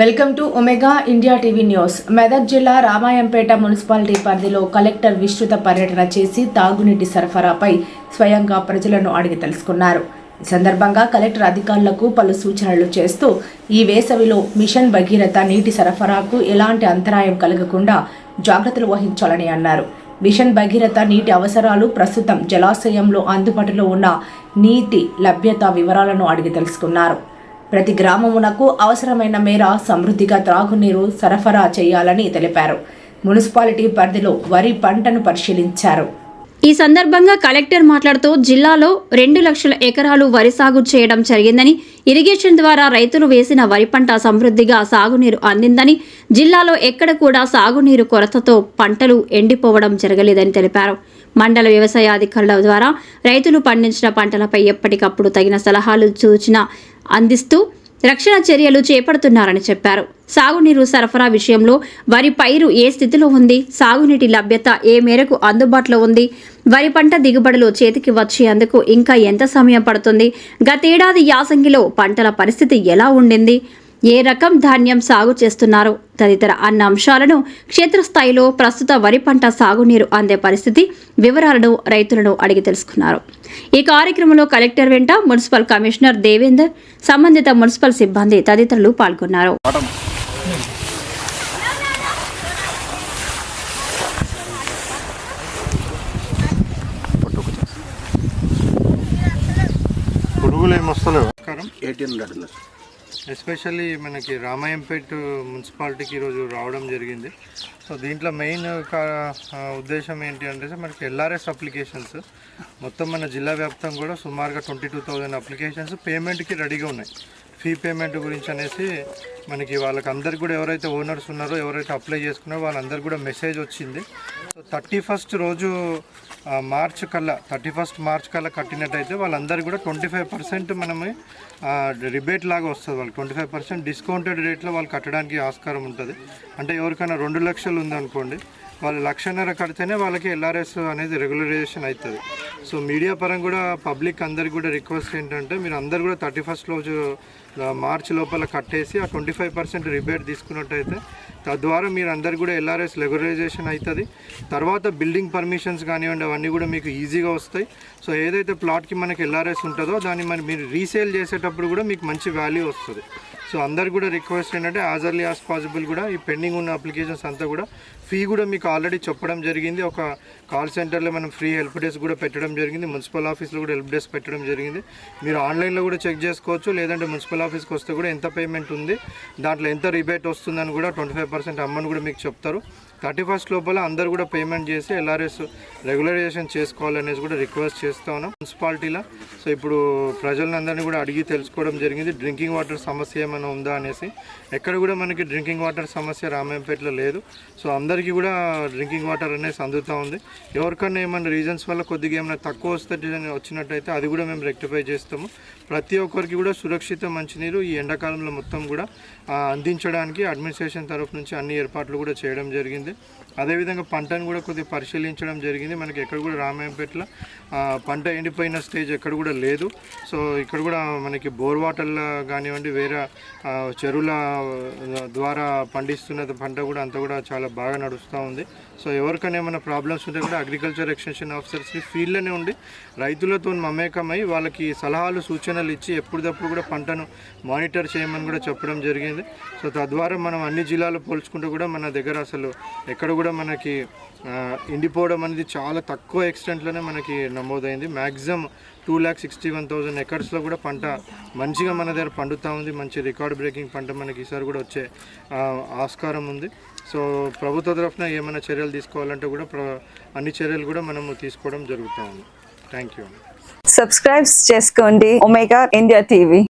Welcome to Omega India TV news. Medak జిల్లా Ramayampet municipality పరిధిలో collector విస్తృత పర్యటన చేసి తాగునీటి సరఫరాపై స్వయంగా ప్రజలను అడిగి తెలుసుకున్నారు. ఈ సందర్భంగా కలెక్టర్ అధికారులకు పలు సూచనలు చేస్తూ ఈ వేసవిలో మిషన్ భగీరథ నీటి సరఫరాకు ఎలాంటి అంతరాయం కలగకుండా జాగ్రత్తలు వహించాలని అన్నారు. మిషన్ భగీరథ నీటి అవసరాలు ప్రస్తుతం జలాశయంలో అందుబాటులో ఉన్న నీటి లభ్యత వివరాలను అడిగి తెలుసుకున్నారు. ప్రతి గ్రామమునకు అవసరమైన మేర సమృద్ధిగా త్రాగునీరు సరఫరా చేయాలని తెలిపారు. మున్సిపాలిటీ పరిధిలో వరి పంటను పరిశీలించారు. ఈ సందర్భంగా కలెక్టర్ మాట్లాడుతూ జిల్లాలో రెండు లక్షల ఎకరాలు వరి సాగు చేయడం జరిగిందని ఇరిగేషన్ ద్వారా రైతులు వేసిన వరి పంట సమృద్ధిగా సాగునీరు అందిందని జిల్లాలో ఎక్కడ కూడా సాగునీరు కొరతతో పంటలు ఎండిపోవడం జరగలేదని తెలిపారు. మండల వ్యవసాయ అధికారుల ద్వారా రైతులు పండించిన పంటలపై ఎప్పటికప్పుడు తగిన సలహాలు సూచన అందిస్తూ రక్షణ చర్యలు చేపడుతున్నారని చెప్పారు. సాగునీరు సరఫరా విషయంలో వరి పైరు ఏ స్థితిలో ఉంది? సాగునీటి లభ్యత ఏ మేరకు అందుబాటులో ఉంది? వరి పంట దిగుబడులు చేతికి వచ్చేందుకు ఇంకా ఎంత సమయం పడుతుంది? గతేడాది యాసంగిలో పంటల పరిస్థితి ఎలా ఉండింది? ఏ రకం ధాన్యం సాగు చేస్తున్నారు? తదితర అన్న అంశాలను క్షేత్రస్థాయిలో ప్రస్తుత వరి పంట సాగునీరు అందే పరిస్థితి వివరాలను రైతులను అడిగి తెలుసుకున్నారు. ఈ కార్యక్రమంలో కలెక్టర్ వెంట మున్సిపల్ కమిషనర్ దేవేందర్ సంబంధిత మున్సిపల్ సిబ్బంది తదితరులు పాల్గొన్నారు. ఎయిటీన్ హండ్రెడ్ ఎస్పెషల్లీ మనకి రామాయంపేట్ మున్సిపాలిటీకి ఈరోజు రావడం జరిగింది. సో దీంట్లో మెయిన్ ఉద్దేశం ఏంటి అంటే మనకి ఎల్ఆర్ఎస్ అప్లికేషన్స్ మొత్తం మన జిల్లా వ్యాప్తం కూడా సుమారుగా ట్వంటీ టూ థౌజండ్ అప్లికేషన్స్ పేమెంట్కి రెడీగా ఉన్నాయి. ఫీ పేమెంట్ గురించి అనేసి మనకి వాళ్ళకి అందరికి కూడా ఎవరైతే ఓనర్స్ ఉన్నారో ఎవరైతే అప్లై చేసుకున్నారో వాళ్ళందరికీ కూడా మెసేజ్ వచ్చింది. సో థర్టీ ఫస్ట్ రోజు మార్చ్ కల్లా థర్టీ ఫస్ట్ మార్చ్ కల్లా కట్టినట్టయితే వాళ్ళందరికీ కూడా ట్వంటీ ఫైవ్ పర్సెంట్ మనము రిబేట్ లాగా వస్తుంది వాళ్ళు ట్వంటీ ఫైవ్ పర్సెంట్ డిస్కౌంటెడ్ రేట్లో వాళ్ళు కట్టడానికి ఆస్కారం ఉంటుంది. అంటే ఎవరికైనా రెండు లక్షలు ఉందనుకోండి వాళ్ళు లక్షన్నర కడితేనే వాళ్ళకి ఎల్ఆర్ఎస్ అనేది రెగ్యులరైజేషన్ అవుతుంది సో మీడియా పరంగా కూడా పబ్లిక్ అందరికి కూడా రిక్వెస్ట్ ఏంటంటే మీరు అందరు కూడా థర్టీ ఫస్ట్ రోజు మార్చ్ లోపల కట్టేసి ఆ ట్వంటీ ఫైవ్ పర్సెంట్ రిబేట్ తీసుకున్నట్టయితే తద్వారా మీరు అందరు కూడా ఎల్ఆర్ఎస్ రెగ్యులరైజేషన్ అవుతుంది తర్వాత బిల్డింగ్ పర్మిషన్స్ కానివ్వండి అవన్నీ కూడా మీకు ఈజీగా వస్తాయి. సో ఏదైతే ప్లాట్కి మనకి ఎల్ఆర్ఎస్ ఉంటుందో దాన్ని మరి మీరు రీసేల్ చేసేటప్పుడు కూడా మీకు మంచి వాల్యూ వస్తుంది. సో అందరు కూడా రిక్వెస్ట్ ఏంటంటే యాజ్ ఎర్లీ యాజ్ పాసిబుల్ కూడా ఈ పెండింగ్ ఉన్న అప్లికేషన్స్ అంతా కూడా ఫీ కూడా మీకు ఆల్రెడీ చెప్పడం జరిగింది. ఒక కాల్ సెంటర్లో మనం ఫ్రీ హెల్ప్ డెస్క్ కూడా పెట్టడం జరిగింది. మున్సిపల్ ఆఫీస్లో కూడా హెల్ప్ డెస్క్ పెట్టడం జరిగింది. మీరు ఆన్లైన్లో కూడా చెక్ చేసుకోవచ్చు. లేదంటే మున్సిపల్ ఆఫీస్కి వస్తే కూడా ఎంత పేమెంట్ ఉంది దాంట్లో ఎంత రిబేట్ వస్తుందని కూడా ట్వంటీ ఫైవ్ పర్సెంట్ అమ్మని కూడా మీకు చెప్తారు. థర్టీ ఫస్ట్ లోపల అందరు కూడా పేమెంట్ చేసి ఎల్ఆర్ఎస్ రెగ్యులరైజేషన్ చేసుకోవాలనేసి కూడా రిక్వెస్ట్ చేస్తా ఉన్నాం మున్సిపాలిటీలో సో ఇప్పుడు ప్రజలందరినీ కూడా అడిగి తెలుసుకోవడం జరిగింది. డ్రింకింగ్ వాటర్ సమస్య ఏమైనా ఉందా అనేసి. ఎక్కడ కూడా మనకి డ్రింకింగ్ వాటర్ సమస్య రామాయంపేటలో లేదు. సో అందరికీ కూడా డ్రింకింగ్ వాటర్ అనేసి అందుతూ ఉంది. ఎవరికన్నా ఏమైనా రీజన్స్ వల్ల కొద్దిగా ఏమైనా తక్కువ వస్తే వచ్చినట్టయితే అది కూడా మేము రెక్టిఫై చేస్తాము. ప్రతి ఒక్కరికి కూడా సురక్షిత మంచినీరు ఈ ఎండాకాలంలో మొత్తం కూడా అందించడానికి అడ్మినిస్ట్రేషన్ తరఫు నుంచి అన్ని ఏర్పాట్లు కూడా చేయడం జరిగింది. అదేవిధంగా పంటను కూడా కొద్దిగా పరిశీలించడం జరిగింది. మనకి ఎక్కడ కూడా రామాయంపేటలో పంట ఎండిపోయిన స్టేజ్ ఎక్కడ కూడా లేదు. సో ఇక్కడ కూడా మనకి బోర్ వాటర్లో కానివ్వండి వేరే చెరువుల ద్వారా పండిస్తున్న పంట కూడా అంతా కూడా చాలా బాగా నడుస్తూ ఉంది. సో ఎవరికైనా ఏమైనా ప్రాబ్లమ్స్ ఉంటే కూడా అగ్రికల్చర్ ఎక్స్టెన్షన్ ఆఫీసర్స్ని ఫీల్డ్లోనే ఉండి రైతులతో మమేకమై వాళ్ళకి సలహాలు సూచనలు ఇచ్చి ఎప్పటికప్పుడు కూడా పంటను మానిటర్ చేయమని కూడా చెప్పడం జరిగింది. సో తద్వారా మనం అన్ని జిల్లాలు పోల్చుకుంటే కూడా మన దగ్గర అసలు ఎక్కడ కూడా మనకి ఎండిపోవడం అనేది చాలా తక్కువ ఎక్స్టెంట్లోనే మనకి నమోదైంది. Maximum two lakh sixty one thousand ఎకర్స్లో కూడా పంట మంచిగా మన దగ్గర పండుతూ ఉంది. మంచి రికార్డ్ బ్రేకింగ్ పంట మనకి ఈసారి కూడా వచ్చే ఆస్కారం ఉంది. సో ప్రభుత్వ తరఫున ఏమైనా చర్యలు తీసుకోవాలంటే కూడా అన్ని చర్యలు కూడా మనము తీసుకోవడం జరుగుతూ ఉంది. థ్యాంక్ యూ సబ్స్క్రైబ్ చేసుకోండి. Omega India TV